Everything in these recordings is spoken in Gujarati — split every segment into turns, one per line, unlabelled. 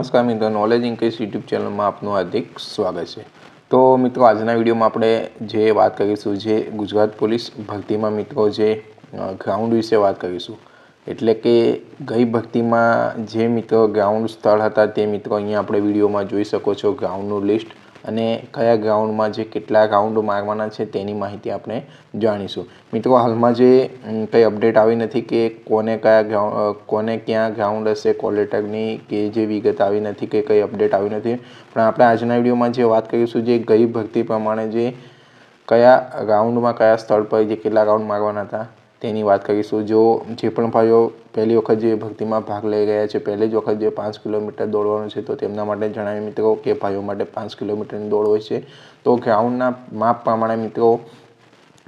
નમસ્કાર મિત્રો નોલેજ ઇન્ક્રીઝ યુટ્યુબ ચેનલમાં આપનું હાર્દિક સ્વાગત છે. તો મિત્રો, આજના વિડીયોમાં આપણે જે વાત કરીશું જે ગુજરાત પોલીસ ભરતીમાં મિત્રો જે ગ્રાઉન્ડ વિશે વાત કરીશું. એટલે કે ગઈ ભરતીમાં જે મિત્રો ગ્રાઉન્ડ સ્થળ હતા તે મિત્રો અહીંયા આપણે વિડીયોમાં જોઈ શકો છો ગ્રાઉન્ડનું લિસ્ટ અને કયા ગ્રાઉન્ડમાં જે કેટલા રાઉન્ડ મારવાના છે તેની માહિતી આપણે જાણીશું. મિત્રો, હાલમાં જે કંઈ અપડેટ આવી નથી કે કોને કયા ગ્રાઉન્ડ કોને ક્યાં ગ્રાઉન્ડ હશે કોલેટકની કે જે વિગત આવી નથી કે કંઈ અપડેટ આવી નથી. પણ આપણે આજના વિડીયોમાં જે વાત કરીશું, જે ગઈ ભરતી પ્રમાણે જે કયા રાઉન્ડમાં કયા સ્થળ પર જે કેટલા રાઉન્ડ મારવાના હતા તેની વાત કરીશું. જો જે પણ ભાઈઓ પહેલી વખત જે ભક્તિમાં ભાગ લઈ રહ્યા છે, પહેલી જ વખત જે પાંચ કિલોમીટર દોડવાનું છે, તો તેમના માટે જણાવી મિત્રો કે ભાઈઓ માટે પાંચ કિલોમીટરની દોડ હોય છે. તો ગ્રાઉન્ડના માપ પ્રમાણે મિત્રો,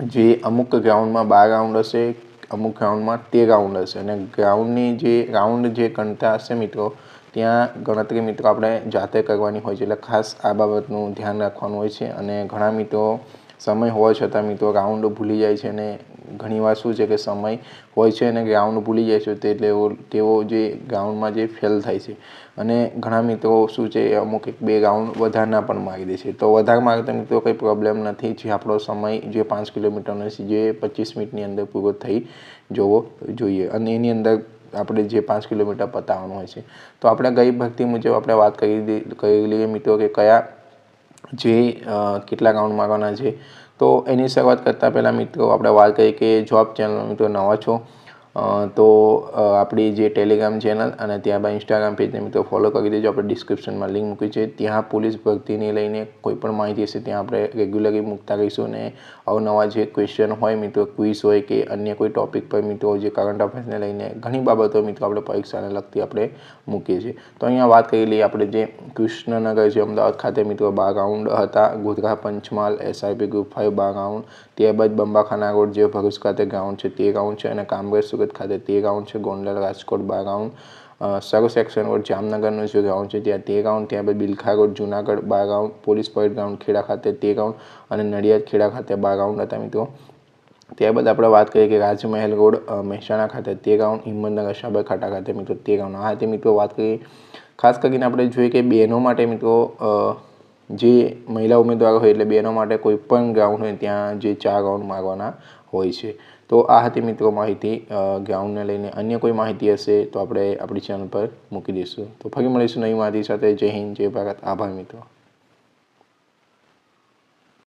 જે અમુક ગ્રાઉન્ડમાં બાર રાઉન્ડ હશે, અમુક ગ્રાઉન્ડમાં તેર રાઉન્ડ હશે. અને ગ્રાઉન્ડની જે રાઉન્ડ જે ગણતા હશે મિત્રો, ત્યાં ગણતરી મિત્રો આપણે જાતે કરવાની હોય છે. એટલે ખાસ આ બાબતનું ધ્યાન રાખવાનું હોય છે. અને ઘણા મિત્રો સમય હોવા છતાં મિત્રો રાઉન્ડ ભૂલી જાય છે અને ઘણીવાર શું છે કે સમય હોય છે અને ગ્રાઉન્ડ ભૂલી જાય છે તે એટલે તેઓ જે ગ્રાઉન્ડમાં જે ફેલ થાય છે. અને ઘણા મિત્રો શું છે, અમુક એક બે રાઉન્ડ વધારના પણ મારી દે છે. તો વધારે મારતા મિત્રો કંઈ પ્રોબ્લેમ નથી. જે આપણો સમય જે પાંચ કિલોમીટરનો છે જે પચીસ મિનિટની અંદર પૂરો થઈ જવો જોઈએ. અને એની અંદર આપણે જે પાંચ કિલોમીટર પતાવવાનું હોય છે. તો આપણે ગઈ ભક્તિ મુજબ આપણે વાત કરી કરી લઈએ મિત્રો કે કયા જે કેટલા રાઉન્ડ મારવાના છે. તો એની શરૂઆત કરતાં પહેલાં મિત્રો, આપણે વાત કરીએ કે જોબ ચેનલ મિત્રો, નવા છો. તો આપણી જે ટેલિગ્રામ ચેનલ અને ત્યારબાદ ઇન્સ્ટાગ્રામ પેજને મિત્રો ફોલો કરી દેજો. આપણે ડિસ્ક્રિપ્શનમાં લિંક મૂકી છે. ત્યાં પોલીસ ભરતીને લઈને કોઈ પણ માહિતી હશે, ત્યાં આપણે રેગ્યુલરલી મૂકતા રહીશું. અને અવનવા જે ક્વેશ્ચન હોય મિત્રો ક્વિઝ હોય કે અન્ય કોઈ ટોપિક પર મિત્રો, જે કરંટ અફેર્સને લઈને ઘણી બાબતો મિત્રો આપણે પરીક્ષાને લગતી આપણે મૂકીએ છીએ. તો અહીંયા વાત કરી લઈએ આપણે જે કૃષ્ણનગર છે અમદાવાદ ખાતે મિત્રો બાર રાઉન્ડ હતા, Godhra Panchmahal SIP group five બાર રાઉન્ડ ત્યારબાદ બંબાખાના રોડ જે ભરૂચ ખાતે ગ્રાઉન્ડ છે, તે ગ્રાઉન્ડ છે અને કામરેજ સુરત ખાતે તે ગ્રાઉન્ડ છે, ગોંડલ, રાજકોટ બાર ગ્રાઉન્ડ સરસ એક્શન રોડ, જામનગરનું જે ગ્રાઉન્ડ છે, ત્યાં તે રાઉન્ડ ત્યારબાદ બિલખા રોડ, જુનાગઢ બાર ground police parade ground Kheda ખાતે તે ગ્રાઉન્ડ અને નડિયાદ, ખેડા ખાતે બાર ગ્રાઉન્ડ હતા મિત્રો. ત્યારબાદ આપણે વાત કરીએ કે રાજમહેલ રોડ મહેસાણા ખાતે તે ગ્રાઉન્ડ હિંમતનગર, સાબરકાંઠા ખાતે મિત્રો તે ગ્રાઉન્ડ આ રીતે મિત્રો વાત કરીએ, ખાસ કરીને આપણે જોઈએ કે બહેનો માટે મિત્રો જે મહિલા ઉમેદવારો હોય એટલે બહેનો માટે કોઈ પણ ગ્રાઉન્ડ હોય, ત્યાં જે ચાર ગ્રાઉન્ડ મારવાના હોય છે. તો આ હતી મિત્રો માહિતી. ગ્રાઉન્ડને લઈને અન્ય કોઈ માહિતી હશે તો આપણે આપણી ચેનલ પર મૂકી દઈશું. તો ફરી મળીશું નવી માહિતી સાથે. જય હિન્દ, જય ભારત. આભાર મિત્રો.